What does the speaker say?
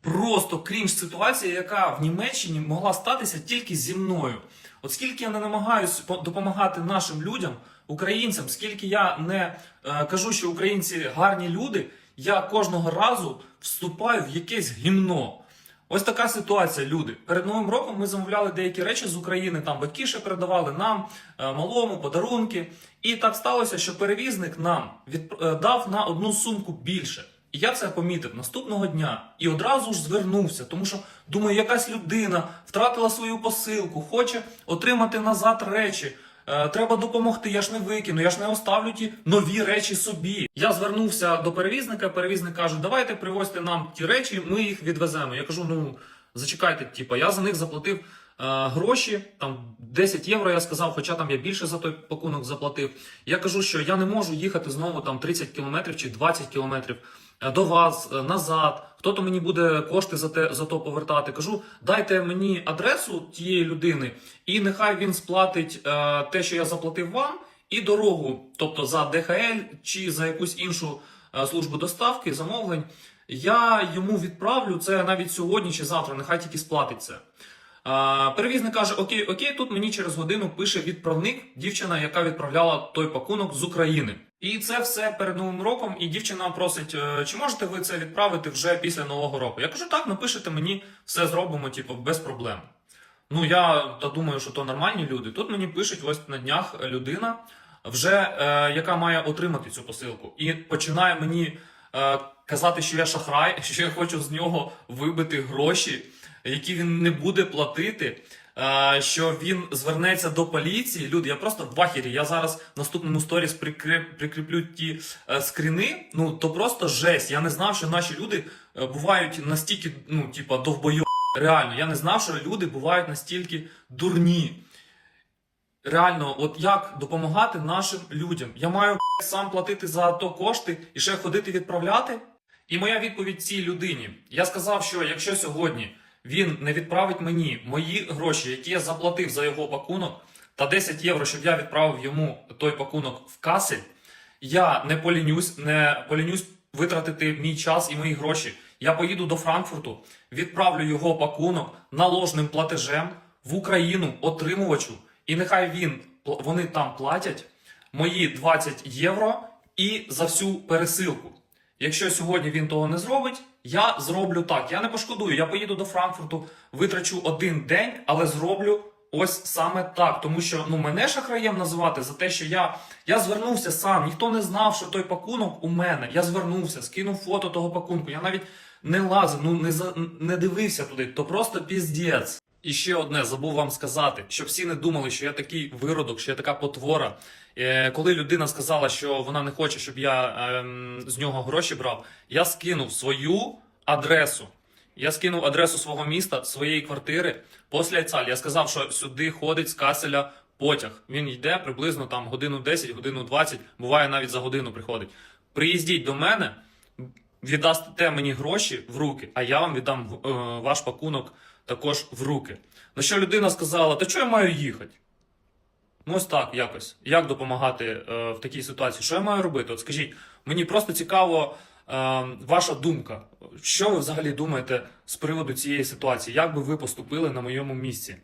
просто крінж ситуація, яка в Німеччині могла статися тільки зі мною. От скільки я не намагаюся по- допомагати нашим людям, українцям, скільки я не е, кажу, що українці гарні люди, я кожного разу вступаю в якесь гімно. Ось така ситуація, люди. Перед новим роком ми замовляли деякі речі з України. Там батьки ще передавали нам е, малому подарунки. І так сталося, що перевізник нам від, е, на одну сумку більше. І я це помітив наступного дня і одразу ж звернувся, тому що думаю, якась людина втратила свою посилку, хоче отримати назад речі. Е, Треба допомогти, я ж не викину, я ж не оставлю ті нові речі собі. Я звернувся до перевізника. Перевізник каже, давайте привозьте нам ті речі, ми їх відвеземо. Я кажу, ну зачекайте, типа, я за них заплатив гроші, там 10 євро. Я сказав, хоча там я більше за той пакунок заплатив. Я кажу, що я не можу їхати знову там 30 кілометрів чи 20 кілометрів е, до вас е, назад. Хто то мені буде кошти за те за то повертати? Кажу, дайте мені адресу тієї людини, і нехай він сплатить е, те, що я заплатив вам, і дорогу, тобто за ДХЛ чи за якусь іншу е, службу доставки, замовлень. Я йому відправлю це навіть сьогодні чи завтра. Нехай тільки сплатить це. А, перевізник каже: Окей, окей, тут мені через годину пише відправник, дівчина, яка відправляла той пакунок з України. І це все перед новим роком. І дівчина просить: «Е, чи можете ви це відправити вже після нового року? Я кажу, так, напишете мені, все зробимо, типу, без проблем. Ну я та думаю, що то нормальні люди. Тут мені пишуть ось на днях людина, вже е, яка має отримати цю посилку, і починає мені казати, що я шахрай, що я хочу з нього вибити гроші, які він не буде платити. е, Що він звернеться до поліції. Люди, я просто в ахері. Я зараз в наступному сторіс прикріп, прикріплю ті е, скріни. Ну то просто жесть. Я не знав, що наші люди е, бувають настільки, ну, типа, довбойо. Реально, я не знав, що люди бувають настільки дурні. Реально, от як допомагати нашим людям? Я маю сам платити за то кошти і ще ходити відправляти? І моя відповідь цій людині. Я сказав, що якщо сьогодні він не відправить мені мої гроші, які я заплатив за його пакунок, та 10 євро, щоб я відправив йому той пакунок в касель, я не полінюсь, не полінюсь витратити мій час і мої гроші. Я поїду до Франкфурту, відправлю його пакунок наложним платежем в Україну отримувачу, і нехай він вони там платять мої 20 євро і за всю пересилку. Якщо сьогодні він того не зробить, я зроблю так. Я не пошкодую. Я поїду до Франкфурту, витрачу один день, але зроблю ось саме так. Тому що ну мене шахраєм називати за те, що я, я звернувся сам. Ніхто не знав, що той пакунок у мене. Я звернувся, скинув фото того пакунку. Я навіть не лазив, ну не за не дивився туди. То просто піздець. І ще одне забув вам сказати, щоб всі не думали, що я такий виродок, що я така потвора. Е, коли людина сказала, що вона не хоче, щоб я ем, з нього гроші брав, я скинув свою адресу. Я скинув адресу свого міста, своєї квартири після Цаль. Я сказав, що сюди ходить з Каселя потяг. Він йде приблизно там годину 10, годину 20, буває навіть за годину приходить. Приїздіть до мене, віддасте мені гроші в руки, а я вам віддам е, ваш пакунок також в руки. На що людина сказала: Та чого я маю їхати? Ну, ось так, якось. Як допомагати е, в такій ситуації? Що я маю робити? От скажіть, мені просто цікаво е, ваша думка. Що ви взагалі думаєте з приводу цієї ситуації? Як би ви поступили на моєму місці?